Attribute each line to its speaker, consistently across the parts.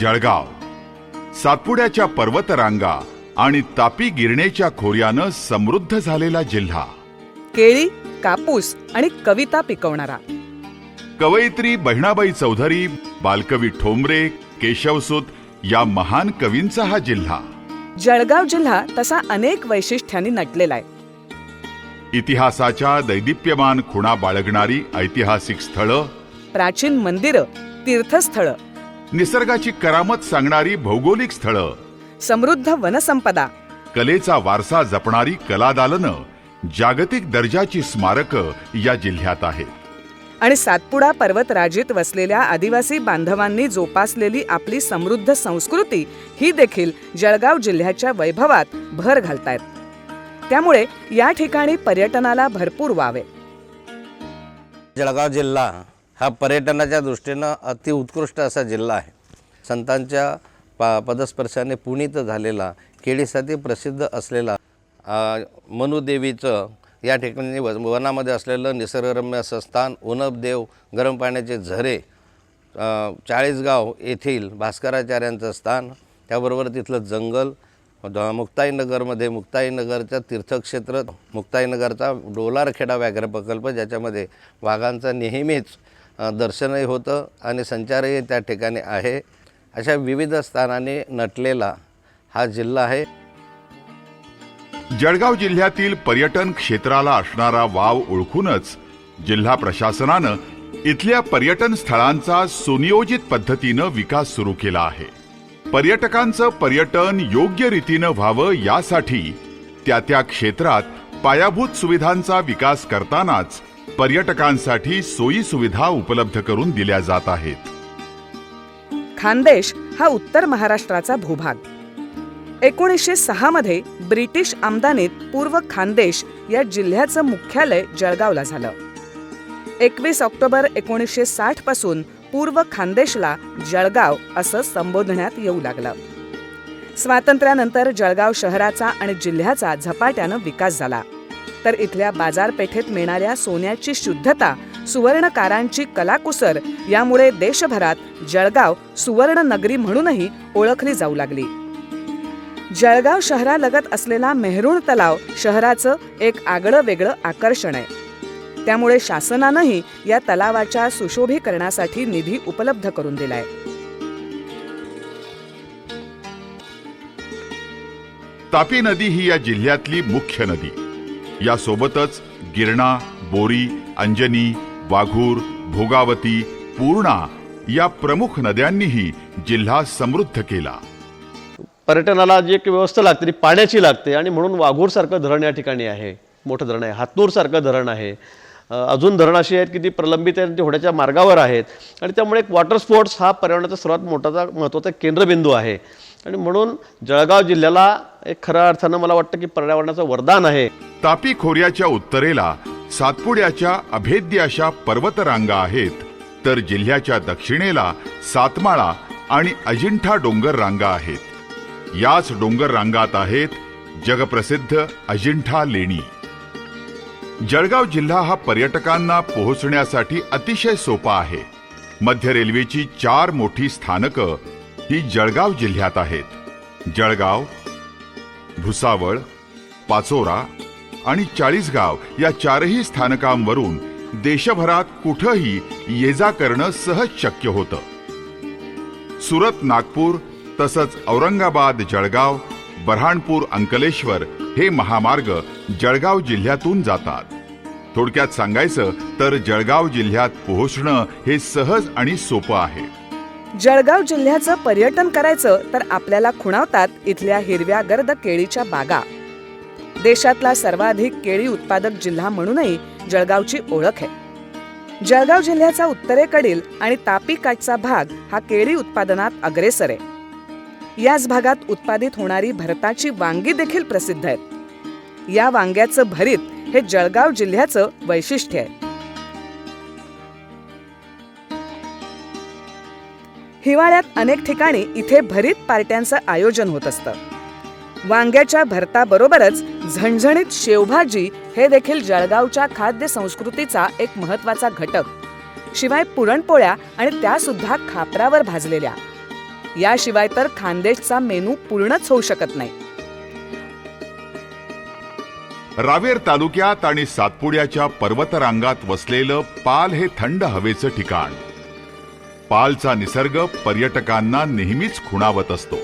Speaker 1: जळगाव. सातपुड्याच्या पर्वतरांगा आणि तापी गिरणेच्या खोऱ्यानं समृद्ध झालेला जिल्हा.
Speaker 2: केळी कापूस आणि कविता पिकवणारा.
Speaker 1: कवयित्री बहिणाबाई चौधरी बालकवी ठोंबरे केशवसूत या महान कवींचा हा जिल्हा.
Speaker 2: जळगाव जिल्हा तसा अनेक वैशिष्ट्यांनी नटलेला आहे.
Speaker 1: इतिहासाच्या दैदिप्यमान खुणा बाळगणारी ऐतिहासिक स्थळं
Speaker 2: प्राचीन मंदिरं तीर्थस्थळं
Speaker 1: निसर्गाची करामत सांगणारी भौगोलिक स्थळं.
Speaker 2: समृद्ध वनसंपदा.
Speaker 1: कलेचा वारसा जपणारी कलादालनं जागतिक दर्जाची स्मारकं या जिल्ह्यात आहेत.
Speaker 2: आणि सातपुडा पर्वतराजीत वसलेल्या आदिवासी बांधवांनी जोपासलेली आपली समृद्ध संस्कृती ही देखील जळगाव जिल्ह्याच्या वैभवात भर घालतायत. त्यामुळे या ठिकाणी पर्यटनाला भरपूर वावे
Speaker 3: जळगाव जिल्हा हा पर्यटनाच्या दृष्टीनं अतिउत्कृष्ट असा जिल्हा आहे. संतांच्या पा पदस्पर्शाने पुनीत झालेला केळीसाठी प्रसिद्ध असलेला मनुदेवीचं या ठिकाणी व वनामध्ये असलेलं निसर्गरम्य असं स्थान उनबदेव गरम पाण्याचे झरे चाळीसगाव येथील भास्कराचार्यांचं स्थान त्याबरोबर तिथलं जंगल द- मुक्ताईनगरमध्ये मुक्ताईनगरचं तीर्थक्षेत्र मुक्ताईनगरचा डोलारखेडा व्याघ्र प्रकल्प ज्याच्यामध्ये वाघांचा नेहमीच दर्शनही होतं आणि संचारही त्या ठिकाणी आहे. अशा विविध स्थानाने नटलेला हा जिल्हा आहे.
Speaker 1: जळगाव जिल्ह्यातील पर्यटन क्षेत्राला असणारा वाव ओळखूनच जिल्हा प्रशासनानं इथल्या पर्यटन स्थळांचा सुनियोजित पद्धतीनं विकास सुरू केला आहे. पर्यटकांचं पर्यटन योग्य रीतीनं व्हावं यासाठी त्या त्या क्षेत्रात पायाभूत सुविधांचा विकास करतानाच पर्यटकांसाठी सोयी सुविधा उपलब्ध करून दिल्या जात आहेत.
Speaker 2: खानदेश हा उत्तर महाराष्ट्राचा भूभाग. एकोणीसशे सहा मध्ये ब्रिटिश आमदानीत पूर्व खानदेश या जिल्ह्याचं मुख्यालय जळगावला झालं. एकवीस ऑक्टोबर एकोणीसशे साठपासून पूर्व खानदेशला जळगाव असं संबोधण्यात येऊ लागलं. स्वातंत्र्यानंतर जळगाव शहराचा आणि जिल्ह्याचा झपाट्यानं विकास झाला. तर इथल्या बाजारपेठेत मिळणाऱ्या सोन्याची शुद्धता सुवर्णकारांची कलाकुसर यामुळे देशभरात जळगाव सुवर्ण नगरी म्हणूनही ओळखली जाऊ लागली. जळगाव शहरालगत असलेला मेहरुण तलाव शहराचं एक आगळं वेगळं आकर्षण आहे. त्यामुळे शासनानंही या तलावाच्या सुशोभीकरणासाठी निधी उपलब्ध करून दिलाय.
Speaker 1: तापी नदी ही या जिल्ह्यातली मुख्य नदी. यासोबतच गिरणा बोरी अंजनी वाघूर भोगावती पूर्णा या प्रमुख नद्यांनीही जिल्हा समृद्ध केला.
Speaker 4: पर्यटनाला जी एक व्यवस्था लागते ती पाण्याची लागते आणि म्हणून वाघूरसारखं धरण या ठिकाणी आहे. मोठं धरण आहे. हातनूरसारखं धरण आहे. अजून धरणं अशी आहेत की ती प्रलंबित आहेत ती होण्याच्या मार्गावर आहेत. आणि त्यामुळे एक वॉटर स्पोर्ट्स हा पर्यावरणाचा सर्वात मोठाचा महत्त्वाचा केंद्रबिंदू आहे. आणि म्हणून जळगाव जिल्ह्याला एक खऱ्या अर्थानं मला वाटतं की पर्यावरणाचं वरदान आहे.
Speaker 1: तापी खोऱ्याच्या उत्तरेला सातपुड्याच्या अभेद्य अशा पर्वतरांगा आहेत. तर जिल्ह्याच्या दक्षिणेला सातमाळा आणि अजिंठा डोंगर रांगा आहेत. याच डोंगर रांगात आहेत जगप्रसिद्ध अजिंठा लेणी. जळगाव जिल्हा हा पर्यटकांना पोहोचण्यासाठी अतिशय सोपा आहे. मध्य रेल्वेची चार मोठी स्थानकं ही जळगाव जिल्ह्यात आहेत. जळगाव भुसावळ पाचोरा आणि चाळीसगाव या चारही स्थानकांवरून देशभरात कुठंही ये जा करणं सहज शक्य होतं. सुरत नागपूर तसंच औरंगाबाद जळगाव बऱ्हाणपूर अंकलेश्वर हे महामार्ग जळगाव जिल्ह्यातून जातात. थोडक्यात सांगायचं तर जळगाव जिल्ह्यात पोहोचणं हे सहज आणि सोपं आहे.
Speaker 2: जळगाव जिल्ह्याचं पर्यटन करायचं तर आपल्याला खुणावतात इथल्या हिरव्या गर्द केळीच्या बागा. देशातला सर्वाधिक केळी उत्पादक जिल्हा म्हणूनही जळगावची ओळख आहे. जळगाव जिल्ह्याचा उत्तरेकडील आणि तापी काठचा भाग हा केळी उत्पादनात अग्रेसर आहे. याच भागात उत्पादित होणारी भरताची वांगी देखील प्रसिद्ध आहेत. या वांग्याचं भरीत हे जळगाव जिल्ह्याचं वैशिष्ट्य आहे. हिवाळ्यात अनेक ठिकाणी इथे भरीत पार्ट्यांचं आयोजन होत असतं. वांग्याच्या भरताबरोबरच झणझणीत शेवभाजी हे देखील जळगावच्या खाद्य संस्कृतीचा एक महत्त्वाचा घटक. शिवाय पुरणपोळ्या आणि त्या सुद्धा खापरावर भाजलेल्या. याशिवाय तर खानदेशचा मेनू पूर्णच होऊ शकत नाही.
Speaker 1: रावेर तालुक्यात आणि सातपुड्याच्या पर्वतरांगात वसलेलं पाल हे थंड हवेचं ठिकाण. पालचा निसर्ग पर्यटकांना नेहमीच खुणावत असतो.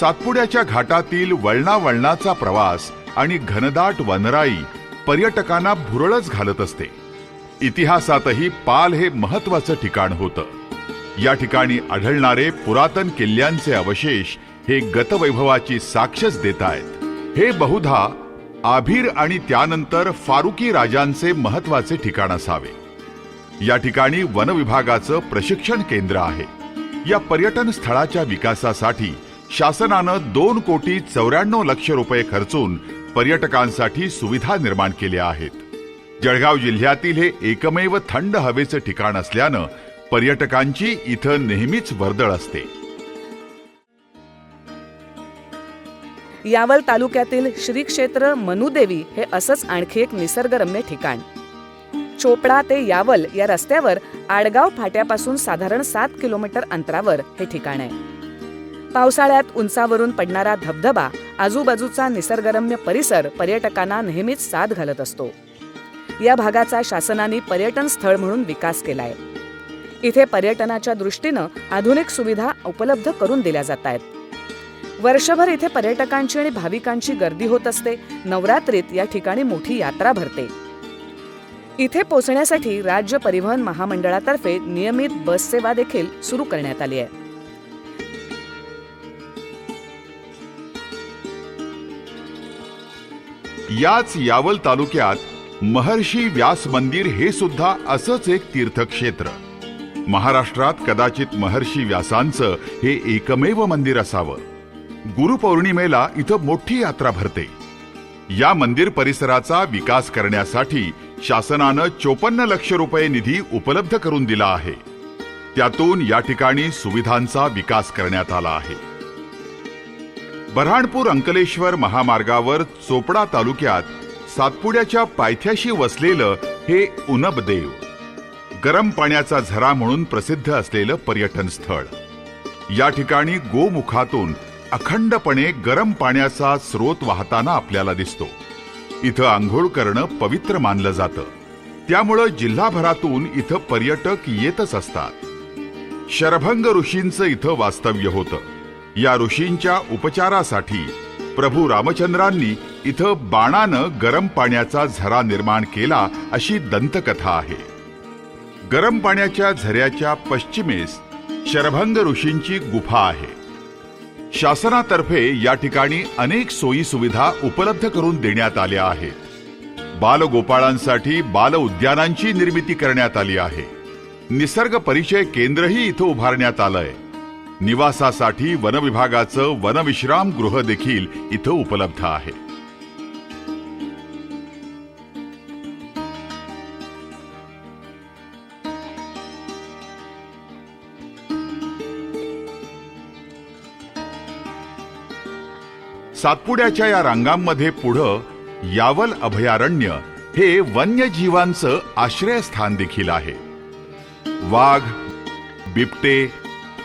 Speaker 1: सातपुड्याच्या घाटातील वळणावळणाचा प्रवास आणि घनदाट वनराई पर्यटकांना भुरळच घालत असते. इतिहासातही पाल हे महत्वाचं ठिकाण होतं. या ठिकाणी आढळणारे पुरातन किल्ल्यांचे अवशेष हे गतवैभवाची साक्षच देत आहेत. हे बहुधा आभीर आणि त्यानंतर फारुकी राजांचे महत्त्वाचे ठिकाण असावे. या ठिकाणी वन विभागाचं प्रशिक्षण केंद्र आहे. या पर्यटन स्थळाच्या विकासासाठी शासनानं दोन कोटी चौऱ्याण्णव लक्ष रुपये खर्चून पर्यटकांसाठी सुविधा निर्माण केल्या आहेत. जळगाव जिल्ह्यातील हे एकमेव थंड हवेचं ठिकाण असल्यानं पर्यटकांची इथं नेहमीच वर्दळ असते.
Speaker 2: यावल तालुक्यातील श्री क्षेत्र मनुदेवी हे असंच आणखी एक निसर्गरम्य ठिकाण. चोपडा ते यावल या रस्त्यावर आडगाव फाट्यापासून साधारण सात किलोमीटर अंतरावर हे ठिकाण आहे. पावसाळ्यात उंचावरून पडणारा धबधबा आजूबाजूचा निसर्गरम्य परिसर पर्यटकांना नेहमीच साथ घालत असतो. या भागाचा शासनाने पर्यटन स्थळ म्हणून विकास केलाय. इथे पर्यटनाच्या दृष्टीनं आधुनिक सुविधा उपलब्ध करून दिल्या जात आहेत वर्षभर इथे पर्यटकांची आणि भाविकांची गर्दी होत असते. नवरात्रीत या ठिकाणी मोठी यात्रा भरते. इथे पोहोचण्यासाठी राज्य परिवहन महामंडळातर्फे नियमित बस सेवा देखील सुरू करण्यात आली आहे.
Speaker 1: याच यावल तालुक्यात महर्षी व्यास मंदिर हे सुद्धा असंच एक तीर्थक्षेत्र. महाराष्ट्रात कदाचित महर्षी व्यासांचं हे एकमेव मंदिर असावं. गुरुपौर्णिमेला इथं मोठी यात्रा भरते. या मंदिर परिसराचा विकास करण्यासाठी शासनानं चोपन्न लक्ष रुपये निधी उपलब्ध करून दिला आहे. त्यातून या ठिकाणी सुविधांचा विकास करण्यात आला आहे. बऱ्हाणपूर अंकलेश्वर महामार्गावर चोपडा तालुक्यात सातपुड्याच्या पायथ्याशी वसलेलं हे उनबदेव गरम पाण्याचा झरा म्हणून प्रसिद्ध असलेलं पर्यटन स्थळ या ठिकाणी गोमुखातून अखंडपणे गरम पाण्याचा स्रोत वाहताना आपल्याला दिसतो. इथं आंघोळ करणं पवित्र मानलं जातं. त्यामुळं जिल्हाभरातून इथं पर्यटक येतच असतात. शरभंग ऋषींचं इथं वास्तव्य होतं. या ऋषींच्या उपचारासाठी प्रभू रामचंद्रांनी इथं बाणानं गरम पाण्याचा झरा निर्माण केला अशी दंतकथा आहे. गरम पाण्याच्या झऱ्याच्या पश्चिमेस शरभंग ऋषींची गुफा आहे. शासनातर्फे या ठिकाणी अनेक सोयी सुविधा उपलब्ध करून देण्यात आल्या आहेत. बालगोपाळांसाठी बाल उद्यानांची निर्मिती करण्यात आली आहे. निसर्ग परिचय केंद्रही इथं उभारण्यात आलंय. निवासासाठी वनविभागाचं वनविश्राम गृह देखील इथं उपलब्ध आहे. सातपुड्याच्या या रांगांमध्ये पुढं यावल अभयारण्य हे वन्यजीवांचं आश्रयस्थान देखील आहे. वाघ बिबटे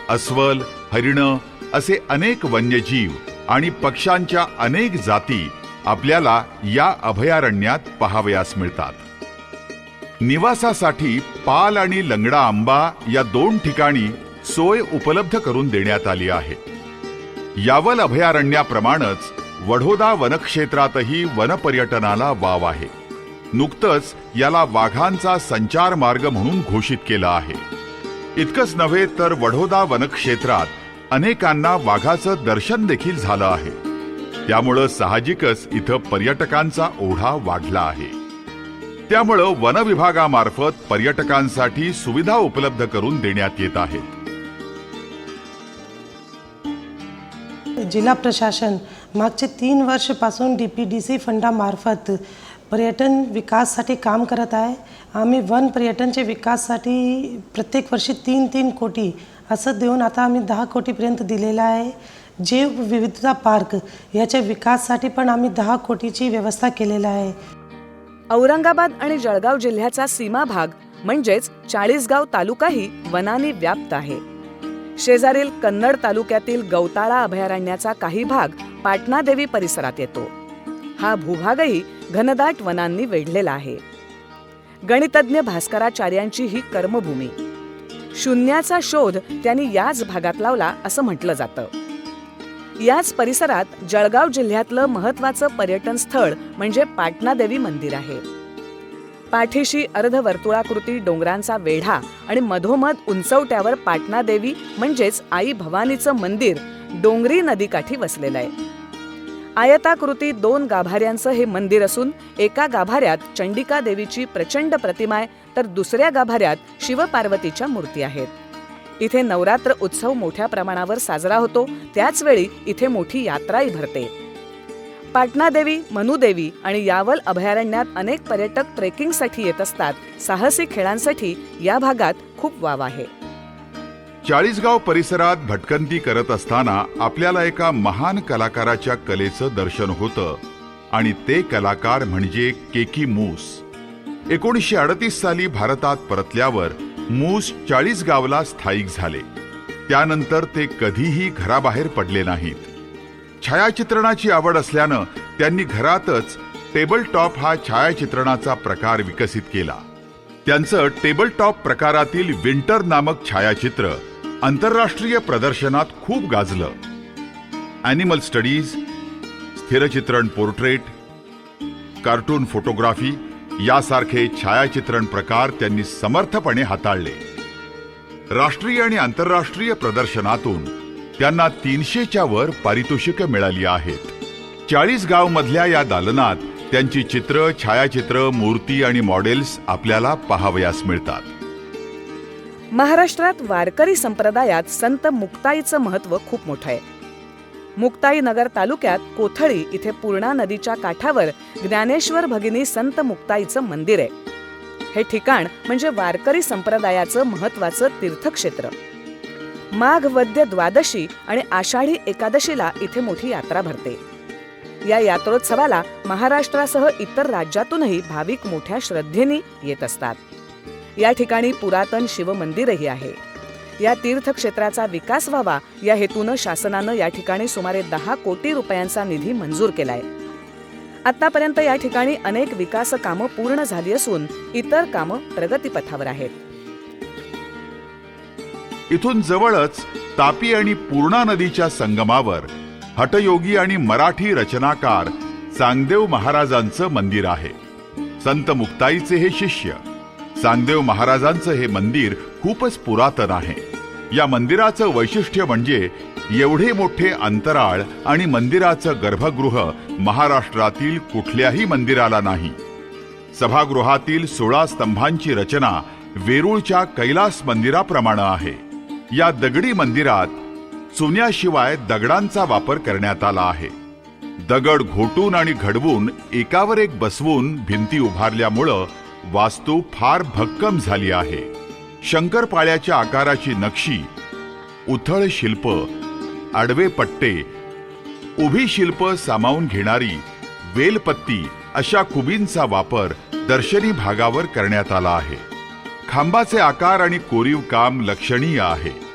Speaker 1: अस्वल हरिण असे अनेक वन्यजीव आणि पक्ष्यांच्या अनेक जाती आपल्याला या अभयारण्यात पहावयास मिळतात. निवासासाठी पाल आणि लंगडा आंबा या दोन ठिकाणी सोय उपलब्ध करून देण्यात आली आहे. यावल अभयारण्याप्रमाणेच वढोदा वनक्षेत्रातही वनपर्यटनाला वाव आहे. नुकतंच याला वाघांचा संचार मार्ग म्हणून घोषित केलं आहे. इतकंच नव्हे तर वढोदा वनक्षेत्रात अनेकांना वाघाचं दर्शन देखील झालं आहे. त्यामुळं साहजिकच इथं पर्यटकांचा ओढा वाढला आहे. त्यामुळं वनविभागामार्फत पर्यटकांसाठी सुविधा उपलब्ध करून देण्यात येत आहेत.
Speaker 5: जिल्हा प्रशासन मागचे तीन वर्षपासून डी पी डी सी फंडामार्फत पर्यटन विकाससाठी काम करत आहे. आम्ही वन पर्यटनचे विकाससाठी प्रत्येक वर्षी तीन तीन कोटी असं देऊन आता आम्ही दहा कोटीपर्यंत दिलेलं आहे. जैव विविधता पार्क याच्या विकासासाठी पण आम्ही दहा कोटीची व्यवस्था केलेली आहे.
Speaker 2: औरंगाबाद आणि जळगाव जिल्ह्याचा सीमा भाग म्हणजेच चाळीसगाव तालुकाही वनाने व्याप्त आहे. शेजारील कन्नड तालुक्यातील गौताळा अभयारण्याचा काही भाग पाटणादेवी परिसरात येतो. हा भूभागही घनदाट वनांनी वेढलेला आहे. गणितज्ञ भास्कराचार्यांची ही कर्मभूमी. शून्याचा शोध त्यांनी याच भागात लावला असं म्हटलं जातं. याच परिसरात जळगाव जिल्ह्यातलं महत्वाचं पर्यटन स्थळ म्हणजे पाटणादेवी मंदिर आहे. पाठीशी अर्धवर्तुळाकृती डोंगरांचा वेढा आणि मधोमध उंचवट्यावर पाटणा देवी म्हणजेच आई भवानीचं मंदिर डोंगरी नदीकाठी वसलेलं आहे. आयताकृती दोन गाभाऱ्यांचं हे मंदिर असून एका गाभाऱ्यात चंडिका देवीची प्रचंड प्रतिमा आहे तर दुसऱ्या गाभाऱ्यात शिवपार्वतीच्या मूर्ती आहेत. इथे नवरात्र उत्सव मोठ्या प्रमाणावर साजरा होतो त्याचवेळी इथे मोठी यात्राही भरते. पाटणादेवी मनुदेवी आणि यावल अभयारण्यात अनेक पर्यटक ट्रेकिंगसाठी येत असतात. साहसी खेळांसाठी या भागात खूप वाव आहे.
Speaker 1: चाळीसगाव परिसरात भटकंती करत असताना आपल्याला एका महान कलाकाराच्या कलेचं दर्शन होतं आणि ते कलाकार म्हणजे केकी मूस. एकोणीसशे अडतीस साली भारतात परतल्यावर मूस चाळीसगावला स्थायिक झाले. त्यानंतर ते कधीही घराबाहेर पडले नाहीत. छायाचित्रणाची आवड असल्यानं त्यांनी घरातच टेबल टॉप हा छायाचित्रणाचा प्रकार विकसित केला. त्यांचं टेबल टॉप प्रकारातील विंटर नामक छायाचित्र आंतरराष्ट्रीय प्रदर्शनात खूप गाजलं. ॲनिमल स्टडीज स्थिरचित्रण पोर्ट्रेट कार्टून फोटोग्राफी यासारखे छायाचित्रण प्रकार त्यांनी समर्थपणे हाताळले. राष्ट्रीय आणि आंतरराष्ट्रीय प्रदर्शनातून त्यांना तीनशेच्या वर पारितोषिक मिळाली आहेत. चाळीस गाव मधल्या या दालनात त्यांची चित्र छायाचित्र मूर्ती आणि मॉडेल्स आपल्याला पाहावयास मिळतात.
Speaker 2: महाराष्ट्रात वारकरी संप्रदायात संत मुक्ताईचं महत्त्व खूप मोठं आहे. मुक्ताई नगर तालुक्यात कोथळी इथे पूर्णा नदीच्या काठावर ज्ञानेश्वर भगिनी संत मुक्ताईचं मंदिर आहे. हे ठिकाण म्हणजे वारकरी संप्रदायाचं महत्वाचं तीर्थक्षेत्र. माघ वद्य द्वादशी आणि आषाढी एकादशीला इथे मोठी यात्रा भरते. या यात्रोत्सवाला महाराष्ट्रासह इतर राज्यातूनही भाविक मोठ्या श्रद्धेने येत असतात. या ठिकाणी पुरातन शिवमंदिरही आहे. या तीर्थक्षेत्राचा विकास व्हावा या हेतूनं शासनानं या ठिकाणी सुमारे दहा कोटी रुपयांचा निधी मंजूर केलाय. आतापर्यंत या ठिकाणी अनेक विकास कामं पूर्ण झाली असून इतर कामं प्रगतीपथावर आहेत.
Speaker 1: इथून जवळच तापी आणि पूर्णा नदीच्या संगमावर हटयोगी आणि मराठी रचनाकार चांगदेव महाराजांचं मंदिर आहे. संत मुक्ताईचे हे शिष्य चांगदेव महाराजांचं हे मंदिर खूपच पुरातन आहे. या मंदिराचं वैशिष्ट्य म्हणजे एवढे मोठे अंतराळ आणि मंदिराचं गर्भगृह महाराष्ट्रातील कुठल्याही मंदिराला नाही. सभागृहातील सोळा स्तंभांची रचना वेरूळच्या कैलास मंदिराप्रमाणे आहे. या दगडी मंदिरात चुन्याशिवाय दगडांचा वापर करण्यात आला आहे. दगड घोटून आणि घडवून एकावर एक बसवून भिंती उभारल्यामुळं वास्तू फार भक्कम झाली आहे. शंकरपाळ्याच्या आकाराची नक्षी उथळ शिल्प आडवे पट्टे उभी शिल्प सामावून घेणारी वेलपत्ती अशा कुबींचा वापर दर्शनी भागावर करण्यात आला आहे. खांबाचे आकार आणि कोरीव काम लक्षणीय आहे.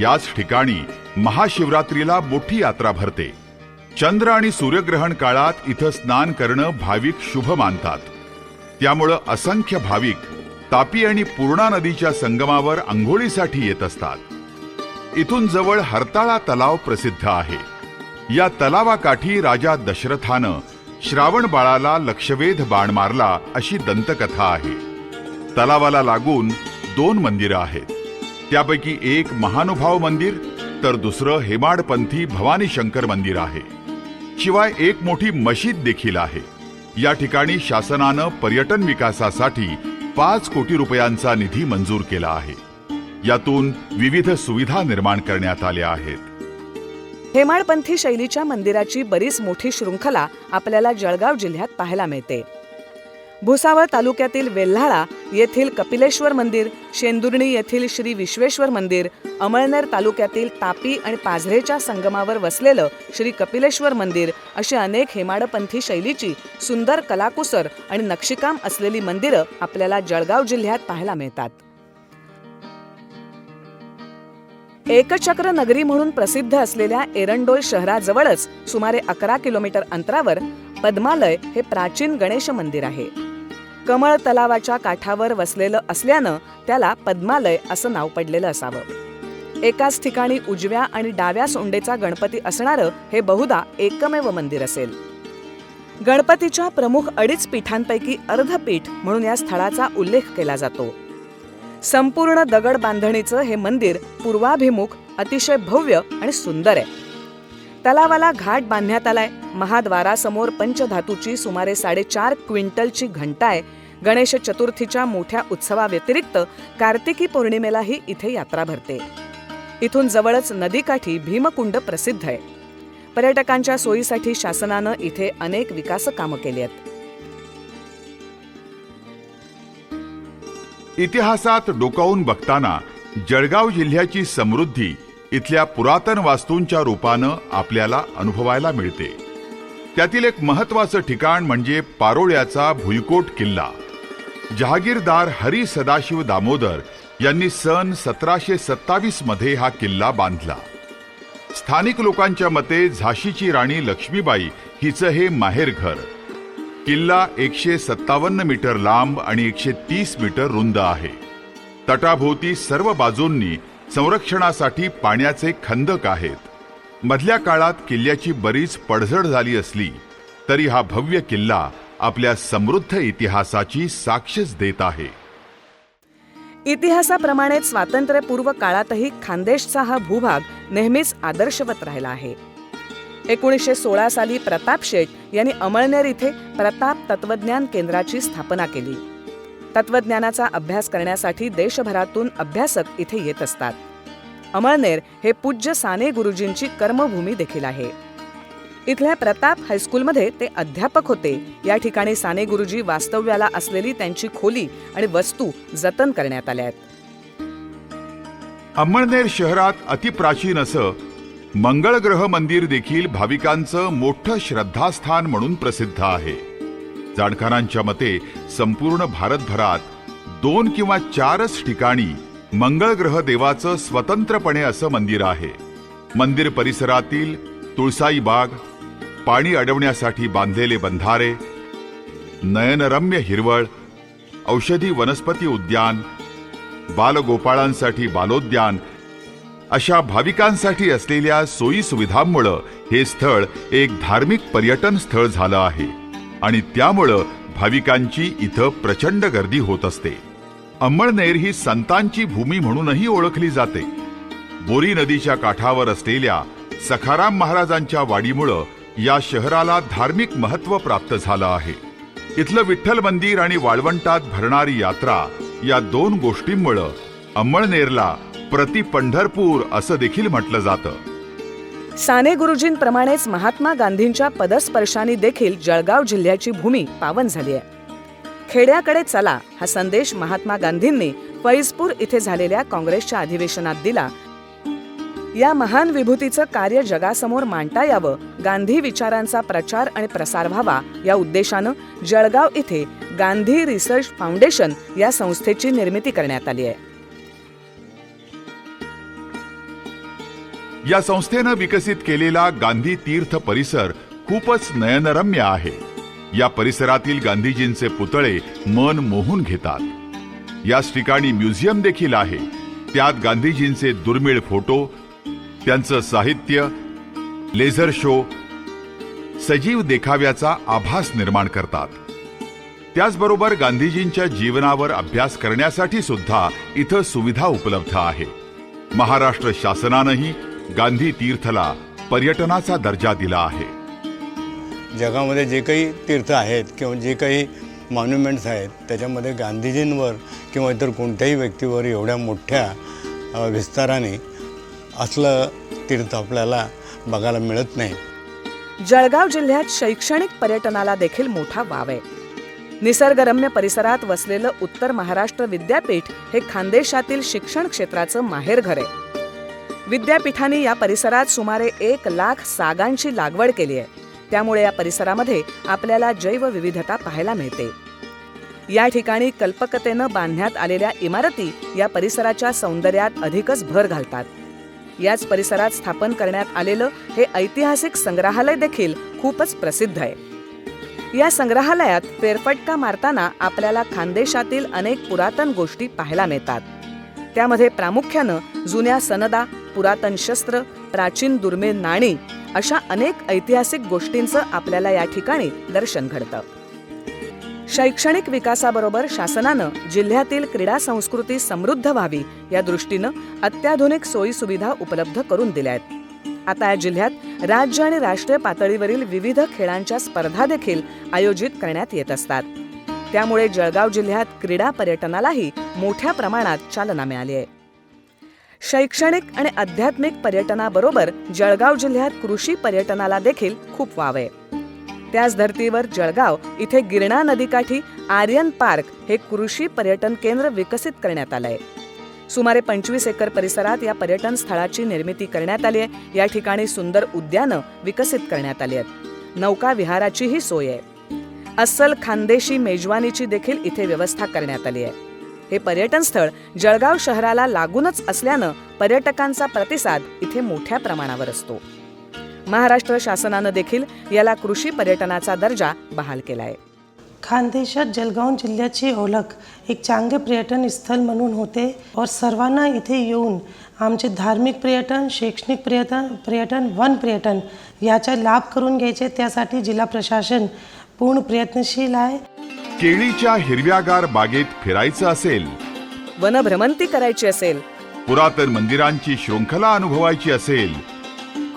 Speaker 1: याच ठिकाणी महाशिवरात्रीला मोठी यात्रा भरते. चंद्र आणि सूर्यग्रहण काळात इथं स्नान करणं भाविक शुभ मानतात. त्यामुळं असंख्य भाविक तापी आणि पूर्णा नदीच्या संगमावर आंघोळीसाठी येत असतात. इथून जवळ हरताळा तलाव प्रसिद्ध आहे. या तलावाकाठी राजा दशरथानं श्रावण बाळाला लक्षवेध बाण मारला अशी दंतकथा आहे. तलावाला लागून दोन मंदिरं आहेत. त्यापैकी एक महानुभाव मंदिर तर दुसरं हेमाडपंथी भवानी शंकर मंदिर आहे. शिवाय एक मोठी मशीद देखील आहे. या ठिकाणी शासनानं पर्यटन विकासासाठी पाच कोटी रुपयांचा निधी मंजूर केला आहे. यातून विविध सुविधा निर्माण करण्यात आल्या आहेत.
Speaker 2: हेमाडपंथी शैलीच्या मंदिराची बरीच मोठी शृंखला आपल्याला जळगाव जिल्ह्यात पाहायला मिळते. भुसावळ तालुक्यातील वेल्हाळा येथील कपिलेश्वर मंदिर शेंदुर्णी येथील श्री विश्वेश्वर मंदिर अमळनेर तालुक्यातील तापी आणि पाझरेच्या संगमावर वसलेलं श्री कपिलेश्वर मंदिर अशी अनेक हेमाडपंथी शैलीची सुंदर कलाकुसर आणि नक्षीकाम असलेली मंदिरं आपल्याला जळगाव जिल्ह्यात पाहायला मिळतात. एकचक्र नगरी म्हणून प्रसिद्ध असलेल्या एरंडोल शहराजवळच सुमारे अकरा किलोमीटर अंतरावर पद्मालय हे प्राचीन गणेश मंदिर आहे. कमळ तलावाच्या काठावर वसलेलं असल्यानं त्याला पद्मालय असं नाव पडलेलं असावं. एकाच ठिकाणी उजव्या आणि डाव्या सोंडेचा गणपती असणारं हे बहुधा एकमेव मंदिर असेल. गणपतीच्या प्रमुख अडीच पीठांपैकी अर्धपीठ म्हणून या स्थळाचा उल्लेख केला जातो. संपूर्ण दगड बांधणीचं हे मंदिर पूर्वाभिमुख अतिशय भव्य आणि सुंदर आहे. तलावाला घाट बांधण्यात आलाय. महाद्वारासमोर पंचधातूची सुमारे साडेचार क्विंटलची घंटा आहे. गणेश चतुर्थीच्या मोठ्या उत्सवाव्यतिरिक्त कार्तिकी पौर्णिमेलाही इथे यात्रा भरते. इथून जवळच नदीकाठी भीमकुंड प्रसिद्ध आहे. पर्यटकांच्या सोयीसाठी शासनानं इथे अनेक विकास कामं केली आहेत.
Speaker 1: इतिहासात डोकावून बघताना जळगाव जिल्ह्याची समृद्धी इथल्या पुरातन वास्तूंच्या रूपानं आपल्याला अनुभवायला मिळते. त्यातील एक महत्वाचं ठिकाण म्हणजे पारोळ्याचा भुईकोट किल्ला. जहागीरदार हरी सदाशिव दामोदर यांनी सन सतराशे सत्तावीसमध्ये हा किल्ला बांधला. स्थानिक लोकांच्या मते झाशीची राणी लक्ष्मीबाई हिचं हे माहेरघर किल्ला एकशे सत्तावन्न मीटर लांब आणि एकशे तीस मीटर रुंद आहे. तटाभोवती सर्व बाजूंनी संरक्षणासाठी पाण्याचे खंदक आहेत. मधल्या काळात किल्ल्याची बरीच पडझड झाली असली तरी हा भव्य किल्ला आपल्या समृद्ध इतिहासाची साक्षच देत आहे.
Speaker 2: इतिहासाप्रमाणेच स्वातंत्र्यपूर्व काळातही खानदेशचा हा भूभाग नेहमीच आदर्शवत राहिला आहे. एकोणीसशे सोळा साली प्रताप शेठ यांनी अमळनेर इथे प्रताप तत्वज्ञान केंद्राची स्थापना केली. तत्वज्ञानाचा अभ्यास करण्यासाठी देशभरातून अभ्यासक इथे येत असतात. अमळनेर हे पूज्य साने गुरुजींची कर्मभूमी देखील आहे. इथल्या प्रताप हायस्कूलमध्ये ते अध्यापक होते. या ठिकाणी साने गुरुजी वास्तव्याला असलेली त्यांची खोली आणि वस्तू जतन करण्यात आल्या आहेत.
Speaker 1: अंमळनेर शहरात अतिप्राचीन असं मंगळग्रह मंदिर देखील भाविकांचं मोठं श्रद्धास्थान म्हणून प्रसिद्ध आहे. जाणकारांच्या मते संपूर्ण भारतभरात दोन किंवा चारच ठिकाणी मंगळग्रह देवाचं स्वतंत्रपणे असं मंदिर आहे. मंदिर परिसरातील तुळसाई बाग पाणी अडवण्यासाठी बांधलेले बंधारे नयनरम्य हिरवळ औषधी वनस्पती उद्यान बालगोपाळांसाठी बालोद्यान अशा भाविकांसाठी असलेल्या सोयी सुविधांमुळं हे स्थळ एक धार्मिक पर्यटन स्थळ झालं आहे आणि त्यामुळं भाविकांची इथं प्रचंड गर्दी होत असते. अंमळनेर ही संतांची भूमी म्हणूनही ओळखली जाते. बोरी नदीच्या काठावर असलेल्या सखाराम महाराजांच्या वाडीमुळं या शहराला धार्मिक महत्त्व प्राप्त झालं आहे. इथलं विठ्ठल मंदिर आणि वाळवंटात भरणारी यात्रा या दोन गोष्टींमुळं अंमळनेरला प्रति पंढरपूर असं देखील म्हटलं जातं.
Speaker 2: साने गुरुजींप्रमाणेच महात्मा गांधींच्या पदस्पर्शाने देखील जळगाव जिल्ह्याची भूमी पावन झाली आहे. खेड्याकडे चला हा संदेश महात्मा गांधींनी फैजपूर इथे झालेल्या काँग्रेसच्या अधिवेशनात दिला या महान विभूतीचं कार्य जगासमोर मांडता यावं. गांधी विचारांचा प्रचार आणि प्रसार व्हावा. या उद्देशानं जळगाव इथे गांधी रिसर्च फाउंडेशन या संस्थेची निर्मिती करण्यात आली आहे.
Speaker 1: या संस्थेनं विकसित केलेला गांधी तीर्थ परिसर खूपच नयनरम्य आहे. या परिसरातील गांधीजींचे पुतळे मन मोहून घेतात. याच ठिकाणी म्युझियम देखील आहे. त्यात गांधीजींचे दुर्मिळ फोटो त्यांचं साहित्य लेझर शो सजीव देखाव्याचा आभास निर्माण करतात. त्याचबरोबर गांधीजींच्या जीवनावर अभ्यास करण्यासाठी सुद्धा इथं सुविधा उपलब्ध आहे. महाराष्ट्र शासनानंही गांधी तीर्थला पर्यटनाचा दर्जा दिला आहे.
Speaker 6: जगामध्ये जे काही तीर्थ आहेत किंवा जे काही मॉन्युमेंट्स आहेत त्याच्यामध्ये गांधीजींवर किंवा इतर कोणत्याही व्यक्तीवर एवढ्या मोठ्या विस्ताराने असलं तीर्थ आपल्याला बघायला मिळत नाही.
Speaker 2: जळगाव जिल्ह्यात शैक्षणिक पर्यटनाला देखील मोठा वाव आहे. निसर्गरम्य परिसरात वसलेलं उत्तर महाराष्ट्र विद्यापीठ हे खानदेशातील शिक्षण क्षेत्राचं माहेरघर आहे. विद्यापीठाने या परिसरात सुमारे एक लाख सागांची लागवड केली आहे. त्यामुळे या परिसरामध्ये आपल्याला जैवविविधता पाहायला मिळते. या ठिकाणी कल्पकतेनं बांधण्यात आलेल्या इमारती या परिसराच्या सौंदर्यात अधिकच भर घालतात. याच परिसरात स्थापन करण्यात आलेलं हे ऐतिहासिक संग्रहालय देखील खूपच प्रसिद्ध आहे. या संग्रहालयात फेरफटका मारताना आपल्याला खानदेशातील अनेक पुरातन गोष्टी पाहायला मिळतात. त्यामध्ये प्रामुख्यानं जुन्या सनदा पुरातन शस्त्र प्राचीन दुर्मिळ नाणी अशा अनेक ऐतिहासिक गोष्टींचं आपल्याला या ठिकाणी दर्शन घडतं. शैक्षणिक विकासाबरोबर शासनानं जिल्ह्यातील क्रीडा संस्कृती समृद्ध व्हावी या दृष्टीनं अत्याधुनिक सोयी सुविधा उपलब्ध करून दिल्या आहेत. आता या जिल्ह्यात राज्य आणि राष्ट्रीय पातळीवरील विविध खेळांच्या स्पर्धा देखील आयोजित करण्यात येत असतात. त्यामुळे जळगाव जिल्ह्यात क्रीडा पर्यटनालाही मोठ्या प्रमाणात चालना मिळाली आहे. शैक्षणिक आणि आध्यात्मिक पर्यटनाबरोबर जळगाव जिल्ह्यात कृषी पर्यटनाला देखील खूप वाव आहे. त्याच धर्तीवर जळगाव इथे गिरणा नदीकाठी आर्यन पार्क हे कृषी पर्यटन केंद्र विकसित करण्यात आलंय. सुमारे पंचवीस एकर परिसरात या पर्यटन स्थळाची निर्मिती करण्यात आली आहे. या ठिकाणी सुंदर उद्यानं विकसित करण्यात आली आहेत. नौका विहाराचीही सोय आहे. अस्सल खानदेशी मेजवानीची देखील इथे व्यवस्था करण्यात आली आहे. हे पर्यटन स्थळ जळगाव शहराला लागूनच असल्यानं पर्यटकांचा प्रतिसाद इथे मोठ्या प्रमाणावर असतो. महाराष्ट्र शासनानं देखील याला कृषी पर्यटनाचा दर्जा बहाल केलाय.
Speaker 5: खानदेशात जळगाव जिल्ह्याची ओळख एक चांगले पर्यटन स्थळ म्हणून होते और सर्वांना इथे येऊन आमचे धार्मिक पर्यटन शैक्षणिक पर्यटन पर्यटन वन पर्यटन याचा लाभ करून घ्यायचे त्यासाठी जिल्हा प्रशासन पूर्ण प्रयत्नशील आहे.
Speaker 1: केळीच्या हिरव्यागार बागेत फिरायचं असेल
Speaker 2: वनभ्रमंती करायची असेल
Speaker 1: पुरातन मंदिरांची शृंखला अनुभवायची असेल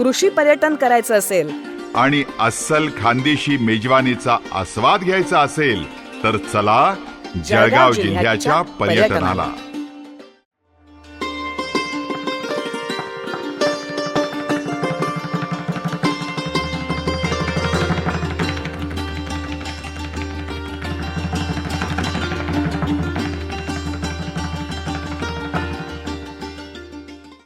Speaker 2: कृषी पर्यटन करायचं असेल.
Speaker 1: आणि अस्सल खानदेशी मेजवानीचा आस्वाद घ्यायचा असेल तर चला जळगाव जिल्ह्याच्या पर्यटनाला.